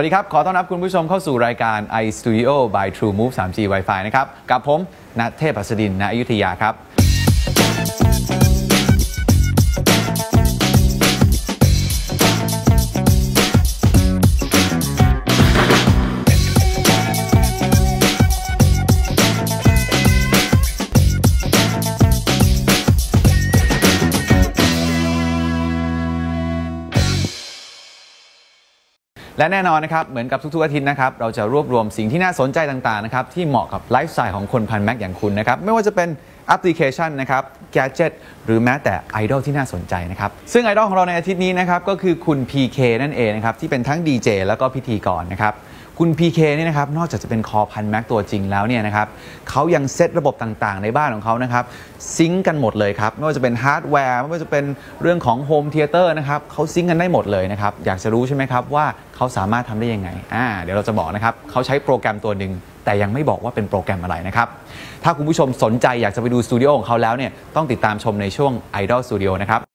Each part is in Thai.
วัสดีครับ ขอต้อนรับคุณผู้ชมเข้าสู่รายการ iStudio by True Move 3G Wi-Fi นะครับ กับผมณเทพหัสดินณอยุธยาครับ และแน่นอนนะครับ เหมือนกับทุกๆอาทิตย์นะครับ เราจะรวบรวมสิ่งที่น่าสนใจต่างๆนะครับ ที่เหมาะกับไลฟ์สไตล์ของคนพันแม็กอย่างคุณนะครับ ไม่ว่าจะเป็นแอปพลิเคชันนะครับ แกจิตหรือแม้แต่ไอดอลที่น่าสนใจนะครับ ซึ่งไอดอลของเราในอาทิตย์นี้นะครับ ก็คือคุณ PK นั่นเองนะครับ ที่เป็นทั้งดีเจแล้วก็พิธีกรนะครับ คุณ PK เนี่ยนะครับนอกจากจะเป็นคอพันแม็กตัวจริงแล้วเนี่ยนะครับเขายังเซตระบบต่างๆ ในบ้านของเขานะครับซิงกันหมดเลยครับ ไม่ว่าจะเป็นฮาร์ดแวร์ไม่ว่าจะเป็นเรื่องของโฮมเทเตอร์นะครับเขาซิงกันได้หมดเลยนะครับ อยากจะรู้ใช่ไหมครับว่าเขาสามารถทำได้ยังไงอ่าเดี๋ยวเราจะบอกนะครับเขาใช้โปรแกรมตัวหนึ่งแต่ยังไม่บอกว่าเป็นโปรแกรมอะไรนะครับ ถ้าคุณผู้ชมสนใจอยากจะไปดูสตูดิโอของเขาแล้วเนี่ยต้องติดตามชมในช่วง Idol Studio นะครับ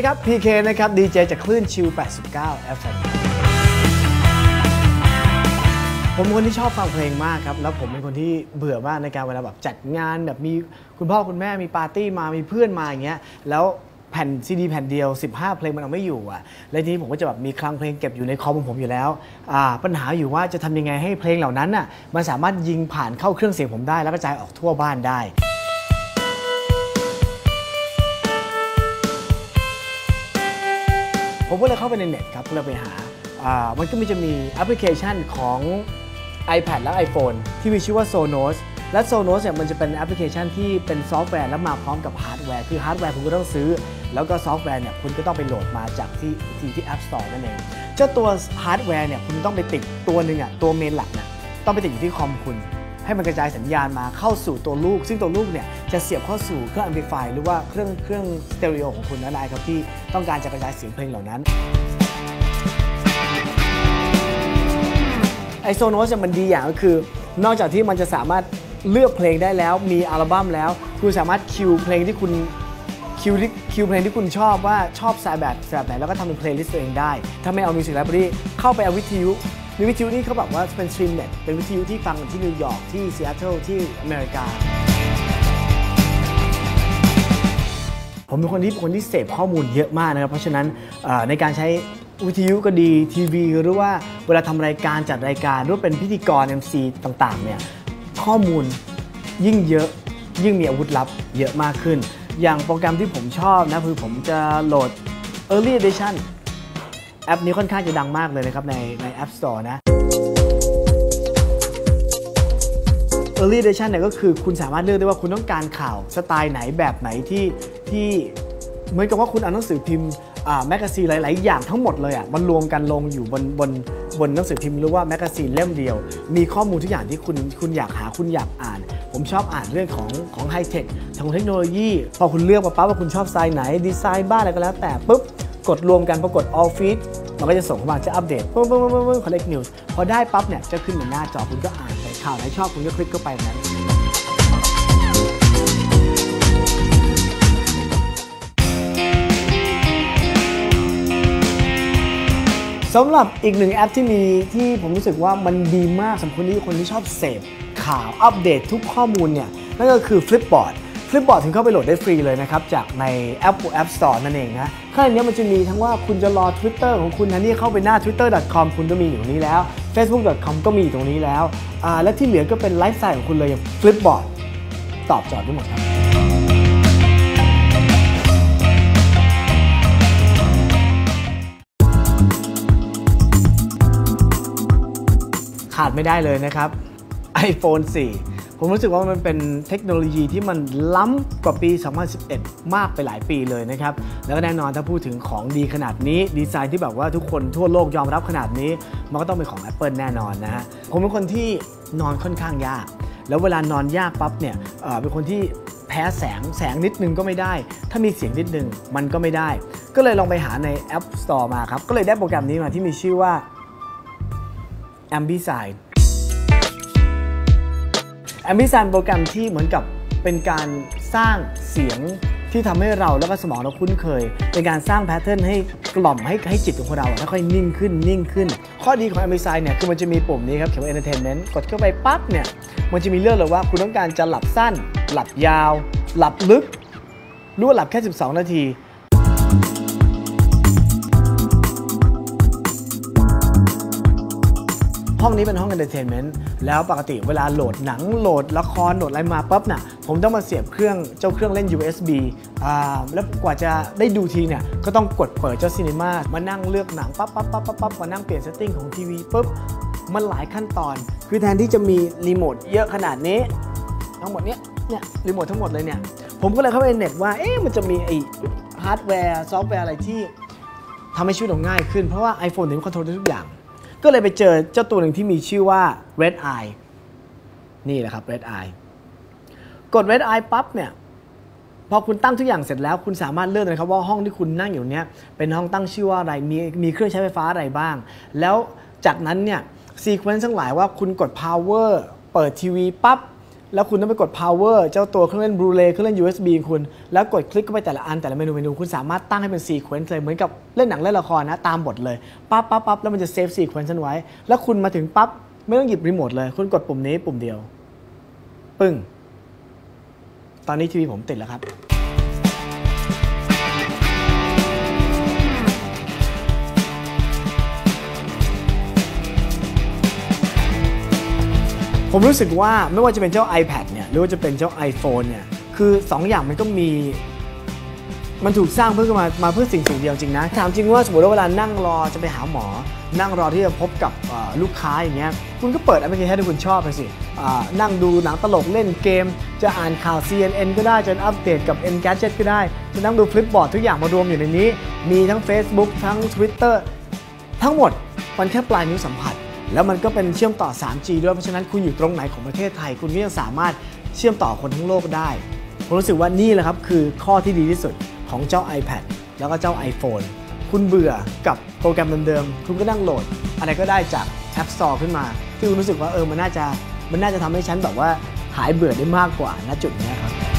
วัสดีครับ PK นะครับ ดีเจจากคลื่นชิว 89 FM ผมคนที่ชอบฟังเพลงมากครับ แล้วผมเป็นคนที่เบื่อมากในการเวลาแบบจัดงานแบบมีคุณพ่อคุณแม่มีปาร์ตี้มามีเพื่อนมาอย่างเงี้ยแล้วแผ่นซีดีแผ่นเดียว 15 เพลงมันเอาไม่อยู่อะ และทีนี้ผมก็จะแบบมีคลังเพลงเก็บอยู่ในคอมของผมอยู่แล้วอ่าปัญหาอยู่ว่าจะทำยังไงให้เพลงเหล่านั้นน่ะมันสามารถยิงผ่านเข้าเครื่องเสียงผมได้ แล้วกระจายออกทั่วบ้านได้ ผมก็เลยเข้าไปในเน็ตครับเพื่อไปหาอ่ามันก็มีจะมีแอปพลิเคชันของ iPad และ iPhone ที่มีชื่อว่า Sonos และ Sonos เนี่ยมันจะเป็นแอปพลิเคชันที่เป็นซอฟต์แวร์แล้วมาพร้อมกับฮาร์ดแวร์ คือฮาร์ดแวร์คุณก็ต้องซื้อ แล้วก็ซอฟต์แวร์เนี่ยคุณก็ต้องไปโหลดมาจากที่ที่ที่ App Store นั่นเอง เจ้าตัวฮาร์ดแวร์เนี่ยคุณต้องไปติดตัวหนึ่งอะตัวเมนหลักเนี่ยต้องไปติดอยู่ที่คอมคุณ ให้มันกระจายสัญญาณมาเข้าสู่ตัวลูก ซึ่งตัวลูกเนี่ยจะเสียบเข้าสู่เครื่อง amplify หรือว่าเครื่องเครื่องสเตอริโอของคุณนั่นเองครับที่ต้องการจะกระจายเสียงเพลงเหล่านั้นไอโซโนสมันดีอย่างก็คือ นอกจากที่มันจะสามารถเลือกเพลงได้แล้วมีอัลบั้มแล้ว คุณสามารถคิวเพลงที่คุณคิวที่คิวเพลงที่คุณชอบว่าชอบสายแบบแบบไหนแล้วก็ทำเป็นเพลย์ลิสต์ตัวเองได้ ถ้าไม่เอามิวสิกไลบรารีเข้าไปเอาวิทยุ มีวิทยุนี่เขาบอกว่าเป็นสตรีมเน็ตเป็นวิทยุที่ฟังที่นิวยอร์กที่ซีแอตเทิลที่อเมริกา ผมเป็นคนที่คนที่เสพข้อมูลเยอะมากนะครับ เพราะฉะนั้นในการใช้วิทยุก็ดีทีวี หรือว่าเวลาทำรายการจัดรายการหรือว่าเป็นพิธีกร MC ต่างๆเนี่ยข้อมูลยิ่งเยอะยิ่งมีอาวุธลับเยอะมากขึ้น อย่างโปรแกรมที่ผมชอบนะคือผมจะโหลด Early Edition แอปนี้ค่อนข้างจะดังมากเลยนะครับในใน App Store นะ Early Edition เนี่ยก็คือคุณสามารถเลือกได้ว่าคุณต้องการข่าวสไตล์ไหนแบบไหนที่ที่เหมือนกับว่าคุณเอาหนังสือพิมพ์แมกกาซีนหลาย ๆ อย่างทั้งหมดเลยอะมันรวมกันลงอยู่บนบนบนหนังสือพิมพ์หรือว่าแมกกาซีนเล่มเดียว มีข้อมูลทุกอย่างที่คุณคุณอยากหาคุณอยากอ่าน ผมชอบอ่านเรื่องของของไฮเทคทางเทคโนโลยี พอคุณเลือกมาปั๊บว่าคุณชอบสไตล์ไหนดีไซน์บ้านอะไรก็แล้วแต่ปุ๊บ กดรวมกันปรากฏ all feed มันก็จะส่งเข้ามาจะอัปเดตปึ้งปึ้งปึ้งปึ้ง collect news พอได้ปั๊บเนี่ยจะขึ้นบนหน้าจอคุณก็อ่านไปข่าวไหนชอบคุณก็คลิกเข้าไปนั้นสำหรับอีกหนึ่งแอปที่มีที่ผมรู้สึกว่ามันดีมากสำหรับคนที่คนที่ชอบเสพข่าวอัปเดตทุกข้อมูลเนี่ยนั่นก็คือ Flipboard Flipboard ถึงเข้าไปโหลดได้ฟรีเลยนะครับจากใน Apple App Store นั่นเองนะข้างในนี้มันจะมีทั้งว่าคุณจะรอ Twitter ของคุณนะนี่เข้าไปหน้า twitter.com คุณก็มีอยู่ตรงนี้แล้ว facebook.com ก็มีอยู่ตรงนี้แล้วอ่าและที่เหลือก็เป็นไลฟ์สไตล์ของคุณเลยอย่าง Flipboard ตอบโจทย์ได้หมดครับขาดไม่ได้เลยนะครับ iPhone 4 ผมรู้สึกว่ามันเป็นเทคโนโลยีที่มันล้ำกว่าปี 2011 มากไปหลายปีเลยนะครับ แล้วก็แน่นอนถ้าพูดถึงของดีขนาดนี้ ดีไซน์ที่แบบว่าทุกคนทั่วโลกยอมรับขนาดนี้ มันก็ต้องเป็นของ Apple แน่นอนนะฮะ ผมเป็นคนที่นอนค่อนข้างยาก แล้วเวลานอนยากปั๊บเนี่ยเเป็นคนที่แพ้แสงแสงนิดนึงก็ไม่ได้ ถ้ามีเสียงนิดนึงมันก็ไม่ได้ ก็เลยลองไปหาใน App Store มาครับ ก็เลยได้โปรแกรมนี้มาที่มีชื่อว่า a m b i s i d e Ambisign Ambisign โปรแกรมที่เหมือนกับเป็นการสร้างเสียงที่ทำให้เราแล้วก็สมองเราคุ้นเคย เป็นการสร้างแพทเทิร์นให้กล่อมให้ให้จิตของเราค่อยๆนิ่งขึ้นนิ่งขึ้น ข้อดีของ Ambisign เนี่ยคือมันจะมีปุ่มนี้ครับเขียนว่า Entertainment กดเข้าไปปั๊บเนี่ยมันจะมีเลือกเลยว่าคุณต้องการจะหลับสั้น หลับยาว หลับลึกหรือว่าหลับแค่ 12 นาที ห้องนี้เป็นห้องเอนเตอร์เทนเมนต์แล้วปกติเวลาโหลดหนังโหลดละครโหลดอะไรมาปั๊บน่ะผมต้องมาเสียบเครื่องเจ้าเครื่องเล่น USB อ่าแล้วกว่าจะได้ดูทีเนี่ยก็ต้องกดเปิดเจ้าซีนีมามานั่งเลือกหนังปั๊บปั๊บปั๊บปั๊บปั๊บมานั่งเปลี่ยนเซตติ้งของทีวีปุ๊บมันหลายขั้นตอน คือแทนที่จะมีรีโมทเยอะขนาดนี้ ทั้งหมดเนี้ยเนี่ยรีโมททั้งหมดเลยเนี่ยผมก็เลยเข้าไปในเน็ตว่าเอ๊ะมันจะมีไอฮาร์ดแวร์ซอฟต์แวร์อะไรที่ทำให้ชีวิตเราง่ายขึ้นเพราะว่า iPhone ถึงคอนโทรลได้ทุกอย่าง ก็เลยไปเจอเจ้าตัวหนึ่งที่มีชื่อว่า Red Eye นี่แหละครับ Red Eye กด Red Eye ปั๊บเนี่ยพอคุณตั้งทุกอย่างเสร็จแล้ว คุณสามารถเลือกเลยครับว่าห้องที่คุณนั่งอยู่เนี้ยเป็นห้องตั้งชื่อว่าอะไรมีมีเครื่องใช้ไฟฟ้าอะไรบ้าง แล้วจากนั้นเนี่ยซีเควนซ์ทั้งหลายว่าคุณกด power เปิดทีวีปั๊บ แล้วคุณต้องไปกด power เจ้าตัวเครื่องเล่น Blu-ray เครื่องเล่น USB คุณ แล้วกดคลิกเข้าไปแต่ละอันแต่ละเมนูเมนูคุณสามารถตั้งให้เป็น sequence เลยเหมือนกับเล่นหนังเล่นละครนะตามบทเลยปั๊บปั๊บปั๊บแล้วมันจะ save sequence นั้นไว้ แล้วคุณมาถึงปั๊บไม่ต้องหยิบรีโมทเลย คุณกดปุ่มนี้ปุ่มเดียว ปึ้ง ตอนนี้ทีวีผมติดแล้วครับ ผมรู้สึกว่าไม่ว่าจะเป็นเจ้า iPad เนี่ยหรือว่าจะเป็นเจ้า iPhone เนี่ยคือ2อย่างมันก็มี มันถูกสร้างเพื่อมามาเพื่อสิ่งสิ่งเดียวจริงนะถามจริงว่าสมมติว่าเวลานั่งรอจะไปหาหมอ นั่งรอที่จะพบกับลูกค้าอย่างเงี้ยคุณก็เปิดแอปพลิเคชันที่คุณชอบไปสินั่งดูหนังตลกเล่นเกม จะอ่านข่าว CNN ก็ได้จะอัปเดตกับ n g a d g e t ก็ได้ จะนั่งดูฟลิปบอร์ดทุกอย่างมารวมอยู่ในนี้ มีทั้ง Facebook ทั้ง Twitter ทั้งหมดมันแค่ปลายนิ้วสัมผัส แล้วมันก็เป็นเชื่อมต่อ 3G ด้วย เพราะฉะนั้นคุณอยู่ตรงไหนของประเทศไทย คุณก็ยังสามารถเชื่อมต่อคนทั้งโลกได้ ผมรู้สึกว่านี่แหละครับคือข้อที่ดีที่สุดของเจ้า iPad แล้วก็เจ้า iPhone คุณเบื่อกับโปรแกรมเดิมๆ คุณก็นั่งโหลด อะไรก็ได้จาก App Store ขึ้นมา ที่คุณรู้สึกว่าเออมันน่าจะมันน่าจะทำให้ฉันแบบว่าหายเบื่อได้มากกว่าณจุดนี้ครับ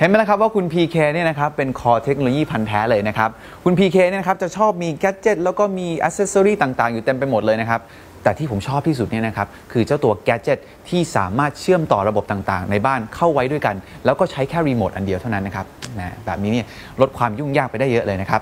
เห็นไหมนะครับว่าคุณ PK เนี่ยนะครับเป็นคอเทคโนโลยีพันธุ์แท้เลยนะครับ คุณ PK เนี่ยนะครับจะชอบมีแกดเจิตแล้วก็มีอ c เซสซอรีต่างๆ อยู่เต็มไปหมดเลยนะครับ แต่ที่ผมชอบที่สุดเนี่ยนะครับ คือเจ้าตัวแกดเจิตที่สามารถเชื่อมต่อระบบต่างๆ ในบ้านเข้าไว้ด้วยกัน แล้วก็ใช้แค่รีโมทอันเดียวเท่านั้นนะครับนะแบบนี้เนี่ยลดความยุ่งยากไปได้เยอะเลยนะครับ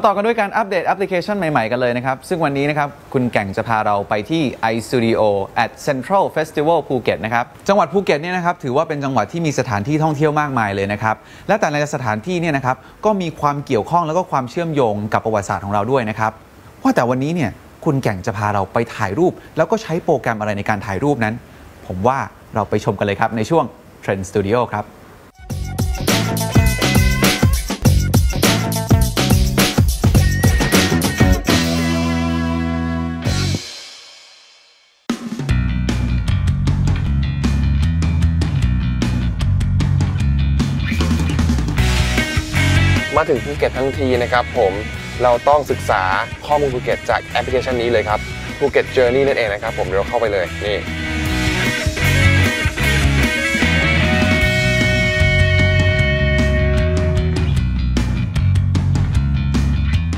มาต่อกันด้วยการอัปเดตแอปพลิเคชันใหม่ ๆ กันเลยนะครับ ซึ่งวันนี้นะครับ คุณแก่งจะพาเราไปที่ iStudio at Central Festival ภูเก็ตนะครับ จังหวัดภูเก็ตเนี่ยนะครับ ถือว่าเป็นจังหวัดที่มีสถานที่ท่องเที่ยวมากมายเลยนะครับ และแต่ละสถานที่เนี่ยนะครับ ก็มีความเกี่ยวข้องแล้วก็ความเชื่อมโยงกับประวัติศาสตร์ของเราด้วยนะครับว่าแต่วันนี้เนี่ยคุณแก่งจะพาเราไปถ่ายรูป แล้วก็ใช้โปรแกรมอะไรในการถ่ายรูปนั้น ผมว่าเราไปชมกันเลยครับในช่วง Trend Studio ครับ มาถึงภูเก็ตทั้งทีนะครับผมเราต้องศึกษาข้อมูลภูเก็ตจากแอปพลิเคชันนี้เลยครับภูเก็ตเจอร์นี่นั่นเองนะครับผมเดี๋ยวเข้าไปเลยนี่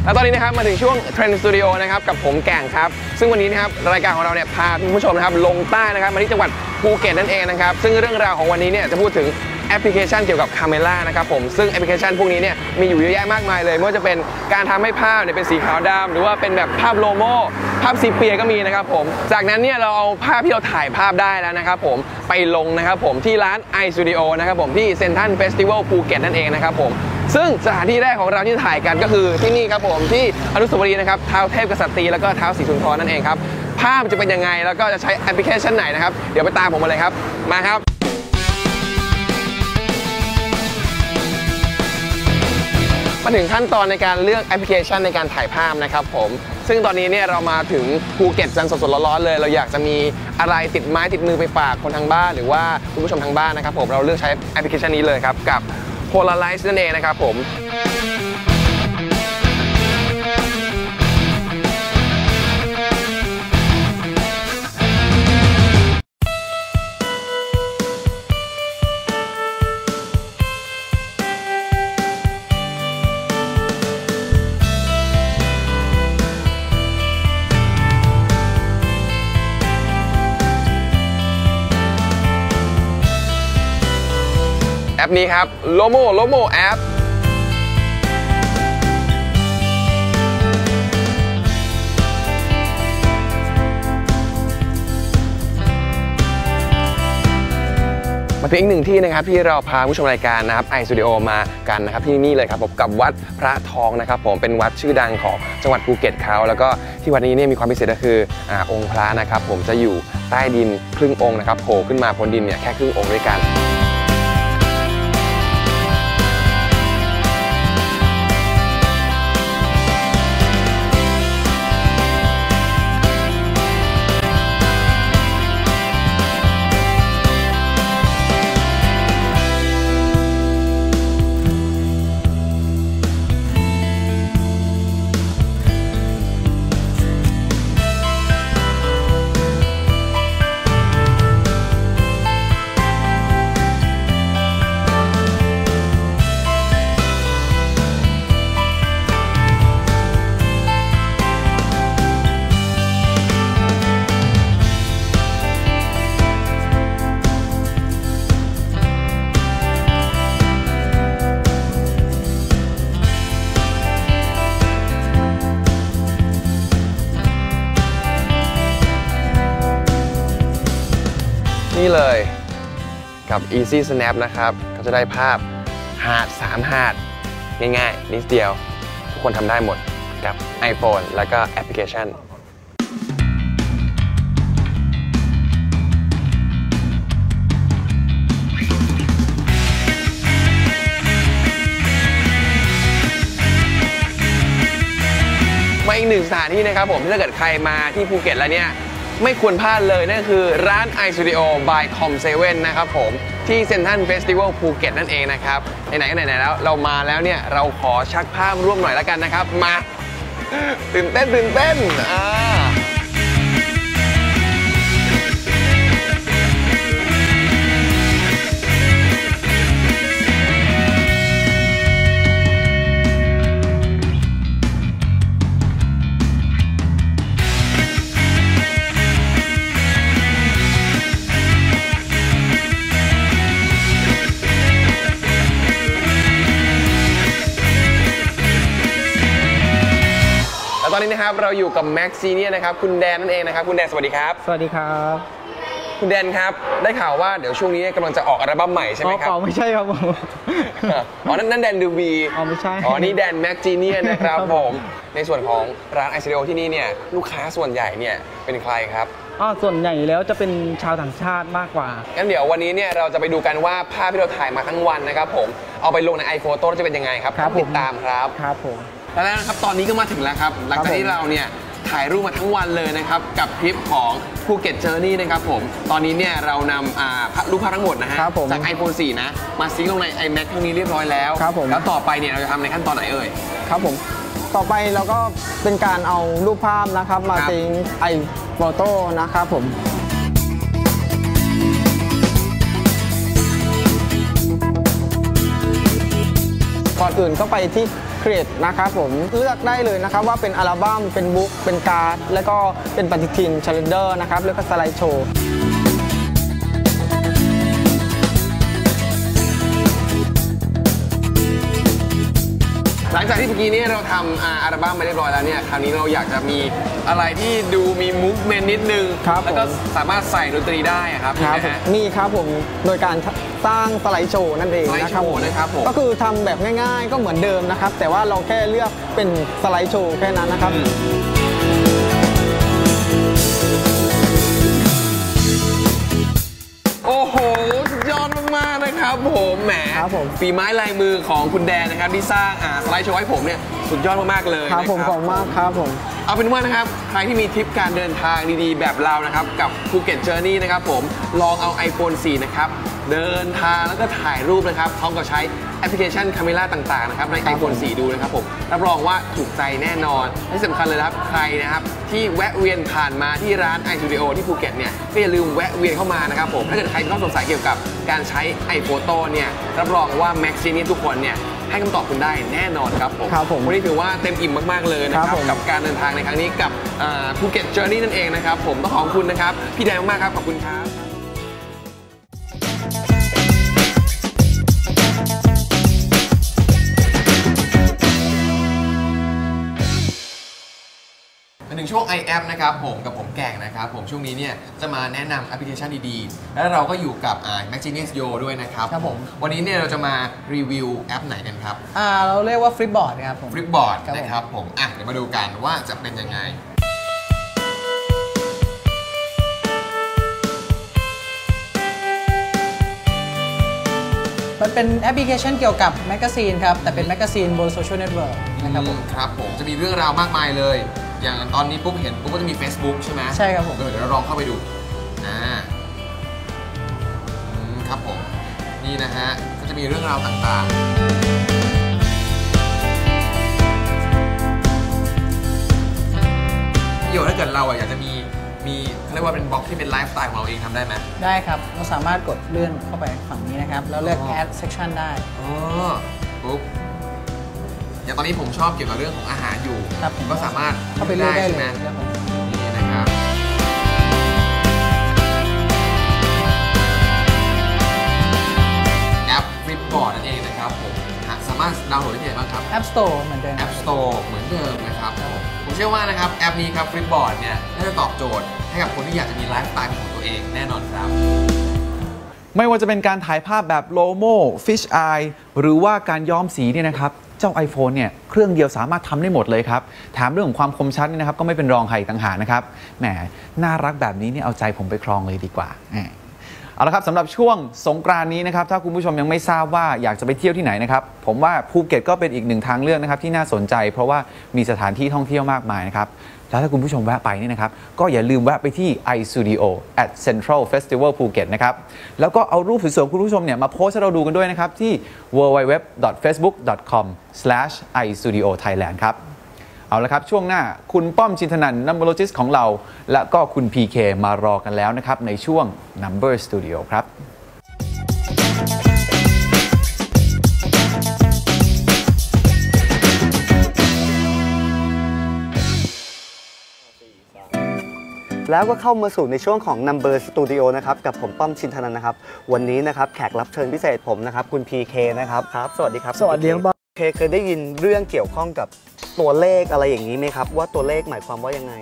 แล้วตอนนี้นะครับมาถึงช่วง Trend Studio นะครับกับผมแก่งครับ ซึ่งวันนี้นะครับรายการของเราเนี่ยพาคุณผู้ชมนะครับลงใต้นะครับมาที่จังหวัดภูเก็ตนั่นเองนะครับซึ่งเรื่องราวของวันนี้เนี่ยจะพูดถึง แอปพลิเคชันเกี่ยวกับคาเมล่านะครับผมซึ่งแอปพลิเคชันพวกนี้เนี่ยมีอยู่เยอะแยะมากมายเลยไม่ว่าจะเป็นการทำให้ภาพเนี่ยเป็นสีขาวดำหรือว่าเป็นแบบภาพโลโมภาพซีเปียก็มีนะครับผม จากนั้นเนี่ยเราเอาภาพที่เราถ่ายภาพได้แล้วนะครับผมไปลงนะครับผมที่ร้าน iStudio นะครับผมที่เซนทันเฟสติวัลภูเก็ตนั่นเองนะครับผมซึ่งสถานที่แรกของเราที่ถ่ายกันก็คือที่นี่ครับผมที่อนุสาวรีย์นะครับเท้าเทพกษัตรีแล้วก็เท้าสีสุนทรนั่นเองครับภาพจะเป็นยังไงแล้วก็จะใช้แอปพลิเคชันไหนนะครับเดี๋ยวไปตามผมมาเลยครับมาครับ ถึงขั้นตอนในการเลือกแอปพลิเคชันในการถ่ายภาพนะครับผม ซึ่งตอนนี้เนี่ยเรามาถึงภูเก็ตจันสดๆร้อนๆเลย เราอยากจะมีอะไรติดไม้ติดมือไปฝากคนทางบ้าน หรือว่าคุณผู้ชมทางบ้านนะครับผมเราเลือกใช้แอปพลิเคชันนี้เลยครับกับ Polarize นั่นเองนะครับผม นี้ครับ Lomo Lomo แอปมาถึงอีกหนึ่งที่นะครับที่เราพาผู้ชมรายการนะครับไอสตูดิโอมากันนะครับที่นี่เลยครับผมกับวัดพระทองนะครับ ผมเป็นวัดชื่อดังของจังหวัดภูเก็ตเขาแล้วก็ที่วัดนี้เนี่ยมีความพิเศษก็คืออองค์พระนะครับ ผมจะอยู่ใต้ดินครึ่งองค์นะครับโผล่ขึ้นมาพ้นดินเนี่ยแค่ครึ่งองค์ด้วยกัน กับ Easy Snap นะครับก็จะได้ภาพหาด3หาด ง่ายๆ นิดเดียว ทุกคนทำได้หมดกับ iPhone แล้วก็แอปพลิเคชันมาอีกหนึ่งสถานที่นะครับผมที่ถ้าเกิดใครมาที่ภูเก็ตแล้วเนี่ย ไม่ควรพลาดเลยนั่นคือร้าน iStudio by Com7 นะครับผมที่เซนทันเฟสติวัลภูเก็ตนั่นเองนะครับไหนๆก็ไหนๆแล้วเรามาแล้วเนี่ยเราขอชักภาพร่วมหน่อยแล้วกันนะครับ มา ตื่นเต้นตื่นเต้นอ่า นนี้นะครับ เราอยู่กับแม็กซีเนียนะครับคุณแดนนั่นเองนะครับคุณแดนสวัสดีครับ สวัสดีครับ คุณแดนครับได้ข่าวว่าเดี๋ยวช่วงนี้กำลังจะออกอัลบั้มใหม่ใช่ไหมครับ อ๋อไม่ใช่ครับผม อ๋อนั่นนั่นแดนดูบีอ๋อไม่ใช่อ๋อนี่แดนแม็กจีเนียนะครับครับผผมมในส่วนของร้านไอซีโอที่นี่เนี่ยลูกค้าส่วนใหญ่เนี่ยเป็นใครครับอ๋อส่วนใหญ่แล้วจะเป็นชาวต่างชาติมากกว่า งั้นเดี๋ยววันนี้เนี่ยเราจะไปดูกันว่าภาพที่เราถ่ายมาทั้งวันนะครับผม เอาไปลงใน iPhoto จะเป็นยังไงครับครับต้องติผดมตามครับ ครับผม แล้วนะครับตอนนี้ก็มาถึงแล้วครับ หลังจากครับผมที่เราเนี่ยถ่ายรูปมาทั้งวันเลยนะครับ กับทริปของภูเก็ตเจอร์นี่นะครับผม ตอนนี้เนี่ยเรานำอ่าภาพรูปภาพทั้งหมดนะฮะ ครับผมจาก iPhone 4 นะ มาซิงค์ลงใน iMac เครื่องนี้เรียบร้อยแล้ว ครับผม แล้วต่อไปเนี่ยเราจะทำในขั้นตอนไหนเอ่ย ครับผม ต่อไปเราก็เป็นการเอารูปภาพนะครับ มาครับ ซิงไอโฟโต้นะครับผม ก่อนอื่นก็ไปที่ ครดนะครับผมเลือกได้เลยนะครับว่าเป็นอัลบั้มเป็นบุ๊กเป็นการ์ดแล้วก็เป็นปฏิทินชา l เดอร์นะครับแล้วก็สไลด์โชว์ หลังจากที่เมื่อกี้นี้เราทำอ่าอัลบั้มไปเรียบร้อยแล้วเนี่ย คราวนี้เราอยากจะมีอะไรที่ดูมีมูฟเมนต์นิดนึง ครับแล้วก็ผม สามารถใส่ดนตรีได้อะครับครับนะผมฮะมีครับผมโดยการสร้างสไลด์โชว์นั่นเองสไลด์นะครับโชว์นะครับผมก็คือทำแบบง่าย ๆ ก็เหมือนเดิมนะครับ แต่ว่าเราแค่เลือกเป็นสไลด์โชว์แค่นั้นนะครับโอ้โหสุดยอด มากๆนะครับผมแหมครับผมฝีไม้ลายมือของคุณแดนนะครับที่สร้างอ่าสไลด์โชว์ให้ผมเนี่ยสุดยอดมากๆเลยครับนะผมขอบคุณมากครับผมเอาเป็นว่านะครับใครที่มีทริปการเดินทางดีๆ แบบเรานะครับกับภูเก็ตเจอร์นี่นะครับผมลองเอา iPhone 4 นะครับเดินทางแล้วก็ถ่ายรูปนะครับพร้อมกับใช้ แอปพลิเคชันคาเมล่าต่างๆนะครับใน iPhone 4 ดูนะครับผมรับรองว่าถูกใจแน่นอนและที่สำคัญเลยนะครับใครนะครับที่แวะเวียนผ่านมาที่ร้าน iStudio ที่ภูเก็ตเนี่ยก็อย่าลืมแวะเวียนเข้ามานะครับผมถ้าเกิดใครมีข้อสงสัยเกี่ยวกับการใช้ iPhoto เนี่ยรับรองว่า Max Genius ทุกคนเนี่ยให้คำตอบคุณได้แน่นอนครับผมครับผมวันนี้ถือว่าเต็มอิ่มมากๆเลยนะคครัรับบผมกับการเดินทางในครั้งนี้กับภูเก็ตเจอร์นี่นั่นเองนะครับผมต้องขอบคุณนะครับ พี่แดงมากๆครับ ขอบคุณครับ มาถึงช่วง iApp นะครับผมกับผมแก่งนะครับผมช่วงนี้เนี่ยจะมาแนะนำแอปพลิเคชันดีๆ แล้วเราก็อยู่กับอ่า m a g i n i u s Yo ด้วยนะครับครับผม วันนี้เนี่ยเราจะมารีวิวแอปไหนกันครับอ่าเราเรียกว่าฟลิปบอร์ดครับผม ฟลิปบอร์ดครับผม นะครับผมอะเดี๋ยวมาดูกันว่าจะเป็นยังไง มันเป็นแอปพลิเคชันเกี่ยวกับแมกกาซีนครับ แต่เป็นแมกกาซีนบนโซเชียลเน็ตเวิร์กนะครับผมครับผมจะมีเรื่องราวมากมายเลย อย่างตอนนี้ปุ๊บเห็นปุ๊บก็จะมี Facebook ใช่ไหมใช่ครับผมเออเดี๋ยวเราลองเข้าไปดูอ่าอืมครับผม นี่นะฮะ ก็จะมีเรื่องราวต่างๆพี่โยถ้าเกิดเราอะอยากจะมีมีเขาเรียกว่าเป็นบล็อกที่เป็นไลฟ์สไตล์ของเราเองทำได้ไหมได้ครับ เราสามารถกดเลื่อนเข้าไปฝั่งนี้นะครับ แล้วเลือกอ๋อ add section ได้อ๋อปุ๊บ อย่างตอนนี้ผมชอบเกี่ยวกับเรื่องของอาหารอยู่ครับผมก็สามารถเข้าไปเลือกได้ใช่เลไหมยครับผมนี่นะครับแอป Flipboard นั่นเองนะครับผมหาสามารถดาวน์โหลดได้ที่ไหนบ้างครับ App Store เหมือนเดิม App Store เหมือนเดิมนะครับผมเชื่อว่านะครับแอปนี้ครับ Flipboard เนี่ยน่าจะตอบโจทย์ให้กับคนที่อยากจะมีไลฟ์สไตล์เป็นของตัวเองแน่นอนครับ ไม่ว่าจะเป็นการถ่ายภาพแบบโลโมฟิชไอหรือว่าการย้อมสีเนี่ยนะครับ เจ้า iPhone เนี่ยเครื่องเดียวสามารถทำได้หมดเลยครับถามเรื่องของความคมชัดนี่นะครับก็ไม่เป็นรองใครอีกต่างหากนะครับแหมน่ารักแบบนี้เนี่ยเอาใจผมไปครองเลยดีกว่าเอาละครับสำหรับช่วงสงกรานนี้นะครับถ้าคุณผู้ชมยังไม่ทราบว่าอยากจะไปเที่ยวที่ไหนนะครับผมว่าภูเก็ตก็เป็นอีกหนึ่งทางเลือกนะครับที่น่าสนใจ เพราะว่ามีสถานที่ท่องเที่ยวมากมายนะครับ แล้วถ้าคุณผู้ชมแวะไปนี่นะครับ ก็อย่าลืมแวะไปที่ iStudio at Central Festival Phuket นะครับ แล้วก็เอารูปสวยๆคุณผู้ชมเนี่ยมาโพสให้เราดูกันด้วยนะครับ ที่ www.facebook.com/istudiothailand ครับเอาละครับ ช่วงหน้าคุณป้อมจินทนันนัมเบอร์โลจิสของเรา และก็คุณ PK มารอกันแล้วนะครับ ในช่วง Number Studio ครับ แล้วก็เข้ามาสู่ในช่วงของ Number Studio นะครับกับผมป้อมชินธนันนะครับ วันนี้นะครับแขกรับเชิญพิเศษผมนะครับคุณ PK นะครับครับ สวัสดีครับสวัสดีครับคุณ PK เคยได้ยินเรื่องเกี่ยวข้องกับตัวเลขอะไรอย่างนี้ไหมครับ ว่าตัวเลขหมายความว่ายังไง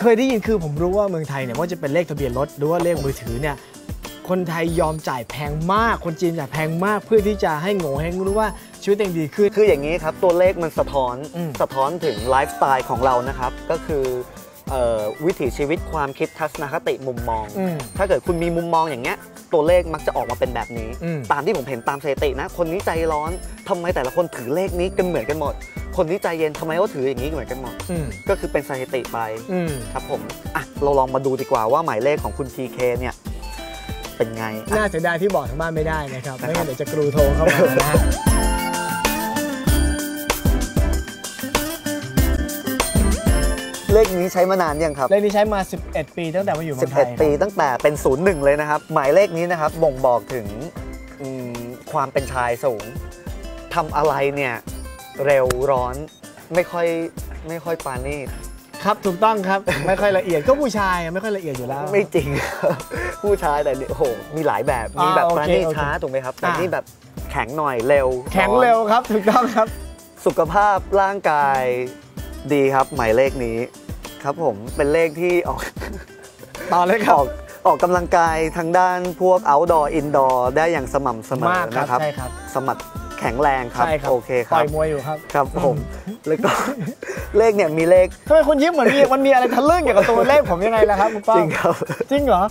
เคยได้ยินคือผมรู้ว่าเมืองไทยเนี่ยว่าจะเป็นเลขทะเบียนรถหรือว่าเลขมือถือเนี่ยคนไทยยอมจ่ายแพงมาก คนจีนจ่ายแพงมากเพื่อที่จะให้โง่ให้รู้ว่าชีวิตตัวเองดีขึ้น คืออย่างนี้ครับ ตัวเลขมันสะท้อนอืมสะท้อนถึงไลฟ์สไตล์ของเรานะครับ ก็คือเอ่อ วิถีชีวิตความคิดทัศนคติมุมมองอืมถ้าเกิดคุณมีมุมมองอย่างเงี้ยตัวเลขมักจะออกมาเป็นแบบนี้อืมตามที่ผมเห็นตามสถิตินะ คนนี้ใจร้อนทำไมแต่ละคนถือเลขนี้กันเหมือนกันหมด คนนี้ใจเย็นทำไมเขาถืออย่างนี้เหมือนกันหมดอืมก็คือเป็นสถิติไปอืมครับผมอะเราลองมาดูดีกว่าว่าหมายเลขของคุณ PK เนี่ยเป็นไงอะน่าเสียดายที่บอกทางบ้านไม่ได้นะครับไม่งั้นเดี๋ยวจะกรูโทรเข้ามานะ เลขนี้ใช้มานานยังครับ เลขนี้ใช้มา 11 ปีตั้งแต่มาอยู่เมืองไทย11 ปีตั้งแต่เป็น 01 เลยนะครับ หมายเลขนี้นะครับบ่งบอกถึงอืมความเป็นชายสูงทำอะไรเนี่ยเร็วร้อนไม่ค่อยไม่ค่อยปราณีตครับถูกต้องครับ ไม่ค่อยละเอียดก็ผู้ชายอะไม่ค่อยละเอียดอยู่แล้ว ไม่จริง ผู้ชายแต่นี่โอ้โหมีหลายแบบมีแบบอ่าโอปราเคณีตโอเคช้าถูกไหมครับแต่อ่านี่นี่แบบแข็งหน่อยเร็ว แข็งอนเร็วครับถูกต้องครับ สุขภาพร่างกายดีครับ หมายเลขนี้ ครับผมเป็นเลขที่ออกต่อเลยครัอบอกออกกำลังกายทางด้านพวก outdoor indoor ได้อย่างสม่ำเสมอมากครับนะครับ ใช่ครับ สมัครแข็งแรงครับ ใช่ครับโอเคคต่รัอบยมวยอยู่ครับครับผมแล้วก็ เลขเนี่ยมีเลขทำไมคุณยิ้มเหมือนมีมันมีอะไรทะลึ่งเกี่ยวกับตัวเลขผมยังไงล่ะครับคุณป้อจมริงครับ จริงเหรอ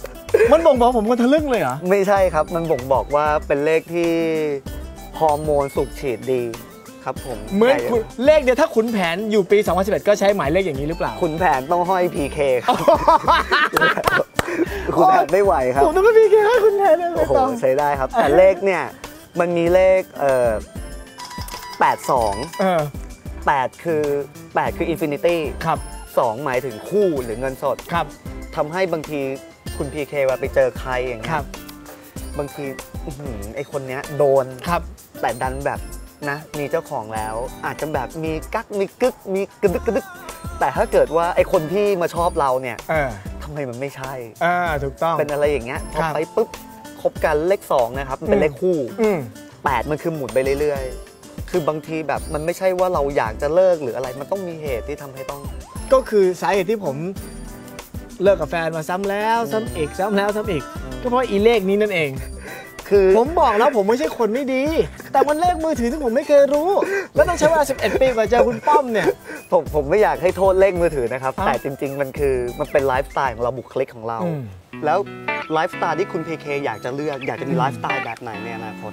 มันบ่งบอกผมคนทะลึ่งเลยเหรอ ไม่ใช่ครับ มันบ่งบอกว่าเป็นเลขที่ฮอร์โมนสูบฉีดดี ครับผมเหมือนใครคุณเลขเดียวถ้าขุนแผนอยู่ปี 2011 ก็ใช้หมายเลขอย่างนี้หรือเปล่า ขุนแผนต้องห้อย PK ครับขุนแผนไม่ไหวครับผมต้องไปพีเคให้คุณแผนเลยโอ้โหต้องใช้ได้ครับ แต่เลขเนี่ยมันมีเลขเอ่อแปดสองเออแปดคือแปดคืออินฟินิตี้ครับสองหมายถึงคู่หรือเงินสดครับทำให้บางทีคุณ PK ว่าไปเจอใครอย่างคเงี้รัยบบางทีอื้อหือไอคนเนี้ยโดนครับแต่ดันแบบ นะมีเจ้าของแล้วอาจจะแบบมีกักมีกึกมีกระดึกกระดึกแต่ถ้าเกิดว่าไอคนที่มาชอบเราเนี่ยเออทำไมมันไม่ใช่ อ่าถูกต้อง เป็นอะไรอย่างเงี้ยพอครับ ไปปุ๊บคบกันเลขสองนะครับมันเป็นเลขคู่ อืม แปดมันคือหมุนไปเรื่อยๆ คือบางทีแบบมันไม่ใช่ว่าเราอยากจะเลิกหรืออะไร มันต้องมีเหตุที่ทำให้ต้อง ก็คือสาเหตุที่ผมเลิกกับแฟนมาซ้ำแล้ว ซ้ำอีกซ้ำแล้วซ้ำอีก ก็เพราะอีเลขนี้นั่นเอง คือผมบอกแล้วผมไม่ใช่คนไม่ดี แต่มันเลขมือถือที่ผมไม่เคยรู้ แล้วต้องใช้เวลา11 ปีกว่าเจอคุณป้อมเนี่ย ผมผมไม่อยากให้โทษเลขมือถือนะครับครับ แต่จริง ๆ มันคือมันเป็นไลฟ์สไตล์ของเราบุคลิกของเราอืมแล้วไลฟ์สไตล์ที่คุณพีเคอยากจะเลือกอยากจะมีไลฟ์สไตล์แบบไหนในอนาคต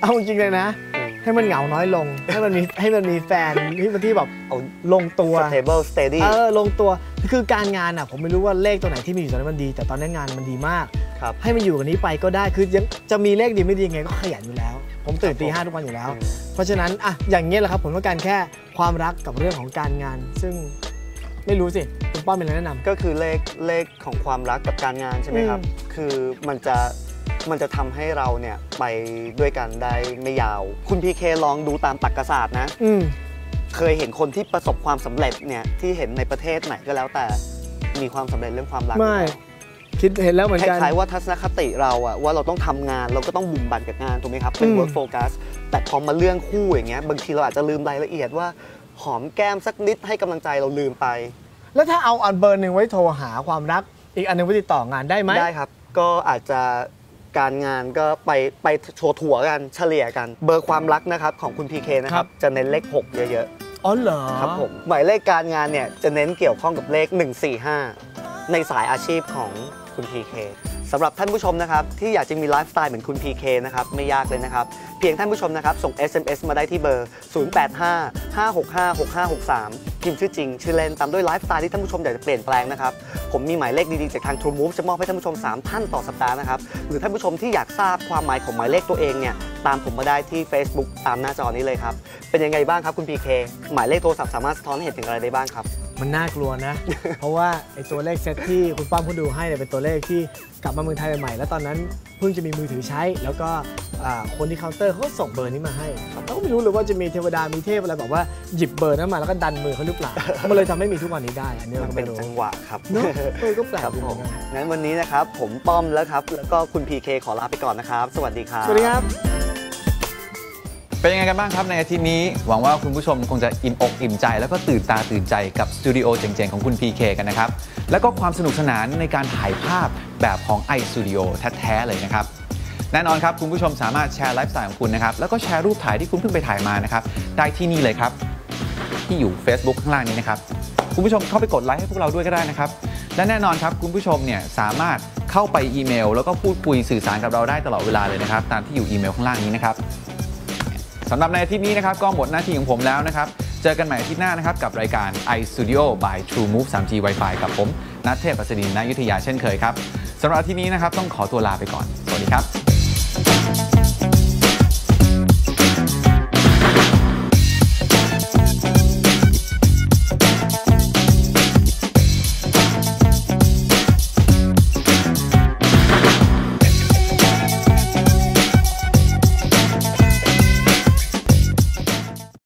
เอาจริงๆเลยนะอืม ให้มันเหงาน้อยลง ให้มันมีให้มันมีแฟนที่มันที่แบบเอาลงตัว stable steady เออลงตัวคือการงานอะผมไม่รู้ว่าเลขตัวไหนที่มีอยู่ตอนนั้นมันดี แต่ตอนนี้งานมันดีมากครับให้มันอยู่กับนี้ไปก็ได้คือยังจะมีเลขดีไม่ดียังไงก็ขยันอยู่แล้ว ผมตื่นตีห้าทุกวันอยู่แล้วอืมเพราะฉะนั้นอะอย่างเงี้ยแหละครับผมต้องการแค่ความรักกับเรื่องของการงาน ซึ่งไม่รู้สิคุณป้อมเป็นอะไรแนะนำก็คือเลขเลขของความรักกับการงานใช่ไหมครับอืมคือมันจะ มันจะทำให้เราเนี่ยไปด้วยกันได้ไม่ยาว คุณพีเคลองดูตามตรรกศาสตร์นะ อืมเคยเห็นคนที่ประสบความสำเร็จเนี่ยที่เห็นในประเทศไหนก็แล้วแต่มีความสำเร็จเรื่องความรักไม่คิดเห็นแล้วเหมือนคกันล้ายๆว่าทัศนคติเราอะว่าเราต้องทำงานเราก็ต้องบุ่มบั่นกับงานถูกไหมครับ เป็นอืม work focus แต่พอมาเรื่องคู่อย่างเงี้ยบางทีเราอาจจะลืมรายละเอียดว่า หอมแก้มสักนิดให้กำลังใจเราลืมไป แล้วถ้าเอาอันเบอร์หนึ่งไว้โทรหาความรัก อีกอันหนึงไว้ติดต่องานได้ไหมได้ครับ ก็อาจจะ การงานก็ไปไปโชว์ถั่วกันเฉลี่ยกัน เบอร์ความรักนะครับของคุณ PK นะครับจะเน้นเลข 6 เยอะอ๋อเหรอๆครับผมหมายเลขการงานเนี่ยจะเน้นเกี่ยวข้องกับเลข 145 ในสายอาชีพของคุณ PK สำหรับท่านผู้ชมนะครับที่อยากจะมีไลฟ์สไตล์เหมือนคุณ PK นะครับไม่ยากเลยนะครับ เพียงท่านผู้ชมนะครับส่ง SMS มาได้ที่เบอร์ 0855656563 พิมพ์ชื่อจริง ชื่อเล่นตามด้วยไลฟ์สไตล์ที่ท่านผู้ชมอยากจะเปลี่ยนแปลงนะครับ ผมมีหมายเลขดีๆ จากทาง True Move จะมอบให้ท่านผู้ชม 3 ท่านต่อสัปดาห์นะครับ หรือท่านผู้ชมที่อยากทราบความหมายของหมายเลขตัวเองเนี่ยตามผมมาได้ที่ Facebook ตามหน้าจอนี้เลยครับเป็นยังไงบ้างครับคุณ PK หมายเลขโทรศัพท์สามารถสะท้อนให้เห็นถึงอะไรได้บ้างครับ มันน่ากลัวนะ เพราะว่าไอ้ตัวเลขเซตที่คุณป้อมเขาดูให้เนี่ยเป็นตัวเลขที่กลับมาเมืองไทยใหม่ๆแล้วตอนนั้นเพิ่งจะมีมือถือใช้ แล้วก็อ่าคนที่เคาน์เตอร์เขาก็ส่งเบอร์นี้มาให้เราก็ไม่รู้เลยว่าจะมีเทวดามีเทพอะไรแบบว่าหยิบเบอร์นั้นมาแล้วก็ดันมือเขาหรือเปล่ามันเลยทำให้มีทุกวันนี้ได้อันนี้เรามันก็เป็ไม่นรู้จังหวะครับเนอะเออก็แปลกครับดีผเหมืมอนกันงั้นวันนี้นะครับผมป้อมแล้วครับแล้วก็คุณ PK ขอลาไปก่อนนะครับ สวัสดีครับสวัสดีครับ เป็นยังไงกันบ้างครับในอาทิตย์นี้ หวังว่าคุณผู้ชมคงจะอิ่มอกอิ่มใจ แล้วก็ตื่นตาตื่นใจกับสตูดิโอเจ๋งๆ ของคุณ PK กันนะครับ แล้วก็ความสนุกสนานในการถ่ายภาพแบบของ iStudio แท้ๆเลยนะครับแน่นอนครับ คุณผู้ชมสามารถแชร์ไลฟ์สไตล์ของคุณนะครับ แล้วก็แชร์รูปถ่ายที่คุณเพิ่งไปถ่ายมานะครับ ได้ที่นี่เลยครับ ที่อยู่ Facebook ข้างล่างนี้นะครับ คุณผู้ชมเข้าไปกดไลค์ให้พวกเราด้วยก็ได้นะครับ และแน่นอนครับ คุณผู้ชมเนี่ยสามารถเข้าไปอีเมล แล้วก็พูดคุยสื่อสารกับเราได้ตลอดเวลาเลยนะครับ ตามที่อยู่อีเมลข้างล่างนี้นะครับ สำหรับในอาทิตย์นี้นะครับก็หมดหน้าที่ของผมแล้วนะครับ เจอกันใหม่อาทิตย์หน้านะครับกับรายการ iStudio by True Move 3G Wi-Fi กับผมนัทเทพอัสดินนายุทธยาเช่นเคยครับสำหรับอาทิตย์นี้นะครับต้องขอตัวลาไปก่อน สวัสดีครับ